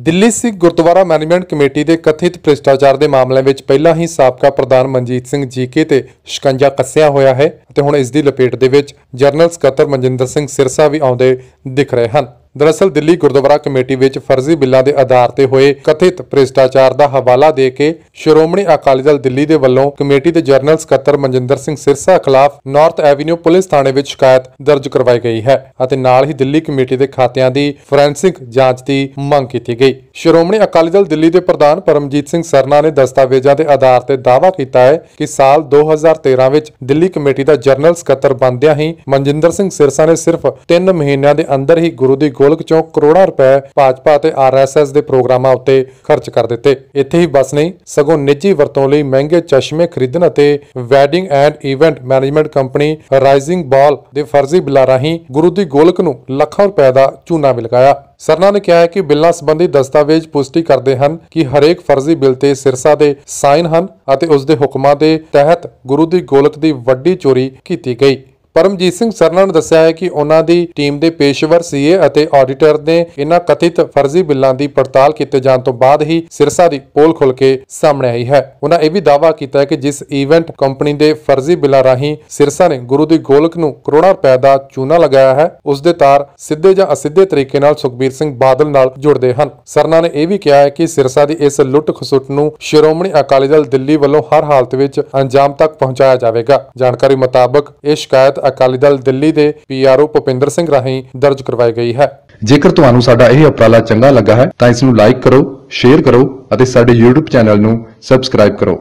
Delhi Sikh Gurdwara management committee ਦੇ ਕਥਿਤ ਭ੍ਰਿਸ਼ਟਾਚਾਰ ਦੇ ਮਾਮਲੇ ਵਿੱਚ ਪਹਿਲਾਂ ਹੀ ਸਾਬਕਾ ਪ੍ਰਧਾਨ ਮਨਜੀਤ ਸਿੰਘ ਜੀਕੇ ਤੇ ਸ਼ਿਕੰਜਾ ਕੱਸਿਆ ਹੋਇਆ ਹੈ ਅਤੇ ਹੁਣ ਇਸ ਦੀ ਲਪੇਟ ਦੇ ਵਿੱਚ ਜਨਰਲ ਸਕੱਤਰ ਮਨਜਿੰਦਰ ਸਿੰਘ ਸਿਰਸਾ ਵੀ ਆਉਂਦੇ ਦਿਖ ਰਹੇ ਹਨ। ਦਰਅਸਲ ਦਿੱਲੀ ਗੁਰਦੁਆਰਾ ਕਮੇਟੀ ਵਿੱਚ ਫਰਜ਼ੀ ਬਿੱਲਾਂ ਦੇ ਆਧਾਰ ਤੇ ਹੋਏ ਕਥਿਤ ਭ੍ਰਿਸ਼ਟਾਚਾਰ ਦਾ ਹਵਾਲਾ ਦੇ ਕੇ ਸ਼੍ਰੋਮਣੀ ਅਕਾਲੀ ਦਲ ਦਿੱਲੀ ਦੇ ਵੱਲੋਂ ਕਮੇਟੀ ਦੇ ਜਨਰਲ ਸਕੱਤਰ ਮਨਜਿੰਦਰ ਸਿੰਘ ਸਿਰਸਾ ਖਿਲਾਫ ਨਾਰਥ ਐਵੀਨਿਊ ਪੁਲਿਸ ਥਾਣੇ ਵਿੱਚ ਸ਼ਿਕਾਇਤ ਦਰਜ ਕਰਵਾਈ ਗਈ ਹੈ ਅਤੇ ਨਾਲ ਹੀ ਦਿੱਲੀ ਕਮੇਟੀ ਦੇ ਖਾਤਿਆਂ ਦੀ ਫੋਰੈਂਸਿਕ ਜਾਂਚ ਦੀ ਮੰਗ ਕੀਤੀ ਗਈ। ਸ਼੍ਰੋਮਣੀ ਅਕਾਲੀ ਦਲ ਦਿੱਲੀ ਦੇ ਪ੍ਰਧਾਨ ਪਰਮਜੀਤ ਸਿੰਘ ਸਰਨਾ ਨੇ ਦਸਤਾਵੇਜ਼ਾਂ ਦੇ ਆਧਾਰ ਤੇ ਦਾਅਵਾ ਕੀਤਾ ਹੈ ਕਿ ਸਾਲ 2013 ਵਿੱਚ ਦਿੱਲੀ ਕਮੇਟੀ ਦਾ ਜਨਰਲ ਸਕੱਤਰ ਬਣਦਿਆਂ ਹੀ ਮਨਜਿੰਦਰ ਸਿੰਘ ਸਿਰਸਾ ਨੇ ਸਿਰਫ 3 ਮਹੀਨਿਆਂ ਦੇ ਅੰਦਰ ਹੀ ਗੁਰੂ ਦੀ ਗੋਲਕ ਚੋਂ ਕਰੋੜਾਂ ਰੁਪਏ ਭਾਜਪਾ ਅਤੇ ਆਰਐਸਐਸ ਦੇ ਪ੍ਰੋਗਰਾਮਾਂ ਉੱਤੇ ਖਰਚ ਕਰ ਦਿੱਤੇ। ਇੱਥੇ ਹੀ ਬਸ ਨਹੀਂ, ਸਗੋਂ ਨਿੱਜੀ ਵਰਤੋਂ ਲਈ ਮਹਿੰਗੇ ਚਸ਼ਮੇ ਖਰੀਦਣ ਅਤੇ wedding and event management company rising ਬਾਲ ਦੇ ਫਰਜ਼ੀ ਬਿੱਲਾਂ ਰਾਹੀਂ ਗੁਰੂ ਦੀ ਗੋਲਕ ਨੂੰ ਲੱਖਾਂ ਰੁਪਏ ਦਾ ਚੂਨਾ ਵੀ ਲਗਾਇਆ। ਸਰਨਾ ਨੇ ਕਿਹਾ ਹੈ ਕਿ ਬਿੱਲਾਂ ਸੰਬੰਧੀ ਦਸਤਾਵੇਜ਼ ਪੁਸ਼ਟੀ ਕਰਦੇ ਹਨ ਕਿ ਹਰੇਕ ਫਰਜ਼ੀ ਬਿੱਲ ਤੇ ਸਿਰਸਾ ਦੇ ਸਾਈਨ ਹਨ ਅਤੇ ਉਸ ਦੇ ਹੁਕਮਾਂ ਦੇ ਤਹਿਤ ਗੁਰੂ ਦੀ ਗੋਲਕ ਦੀ ਵੱਡੀ ਚੋਰੀ ਕੀਤੀ ਗਈ। ਪਰਮਜੀਤ ਸਿੰਘ ਸਰਨਾ ਨੇ ਦੱਸਿਆ ਹੈ ਕਿ ਉਹਨਾਂ ਦੀ ਟੀਮ ਦੇ ਪੇਸ਼ੇਵਰ ਸੀਏ ਅਤੇ ਆਡੀਟਰ ਨੇ ਇਹਨਾਂ ਕਥਿਤ ਫਰਜ਼ੀ ਬਿੱਲਾਂ ਦੀ ਪੜਤਾਲ ਕੀਤੇ ਜਾਣ ਤੋਂ ਬਾਅਦ ਹੀ ਸਿਰਸਾ ਦੀ ਪੋਲ ਖੁੱਲ ਕੇ ਸਾਹਮਣੇ ਆਈ ਹੈ। ਉਹਨਾਂ ਇਹ ਵੀ ਦਾਅਵਾ ਕੀਤਾ ਹੈ ਕਿ ਜਿਸ ਇਵੈਂਟ ਕੰਪਨੀ ਦੇ ਫਰਜ਼ੀ ਬਿੱਲਾਂ ਰਾਹੀਂ ਸਿਰਸਾ ਨੇ ਗੁਰੂ ਦੀ ਗੋਲਕ ਨੂੰ ਕਰੋੜਾਂ ਰੁਪਏ ਦਾ ਚੂਨਾ ਲਗਾਇਆ ਹੈ, ਉਸ ਦੇ ਤਾਰ ਸਿੱਧੇ ਜਾਂ ਅਸਿੱਧੇ ਤਰੀਕੇ ਨਾਲ ਸੁਖਬੀਰ ਸਿੰਘ ਬਾਦਲ ਨਾਲ ਜੁੜਦੇ ਹਨ। ਸਰਨਾ ਨੇ ਇਹ ਵੀ ਕਿਹਾ ਹੈ ਕਿ ਸਿਰਸਾ ਦੀ ਇਸ ਲੁੱਟ ਖਸੁੱਟ ਨੂੰ ਸ਼੍ਰੋਮਣੀ ਅਕਾਲੀ ਦਲ ਦਿੱਲੀ ਵੱਲੋਂ ਹਰ ਹਾਲਤ ਵਿੱਚ ਅੰਜਾਮ ਤੱਕ ਪਹੁੰਚਾਇਆ ਜਾਵੇਗਾ। ਜਾਣਕਾਰੀ ਮੁਤਾਬਕ ਇਹ ਸ਼ਿਕਾਇਤ ਅਕਾਲੀ ਦਲ ਦਿੱਲੀ ਦੇ ਪੀਆਰਓ ਭੁਪਿੰਦਰ ਸਿੰਘ ਰਾਹੀਂ ਦਰਜ ਕਰਵਾਈ ਗਈ ਹੈ। ਜੇਕਰ ਤੁਹਾਨੂੰ ਸਾਡਾ ਇਹ ਉਪਰਾਲਾ ਚੰਗਾ ਲੱਗਾ ਹੈ, ਤਾਂ ਇਸ ਨੂੰ ਲਾਈਕ ਕਰੋ ਸ਼ੇਅਰ ਕਰੋ ਅਤੇ ਸਾਡੇ YouTube ਚੈਨਲ ਨੂੰ ਸਬਸਕ੍ਰਾਈਬ ਕਰੋ।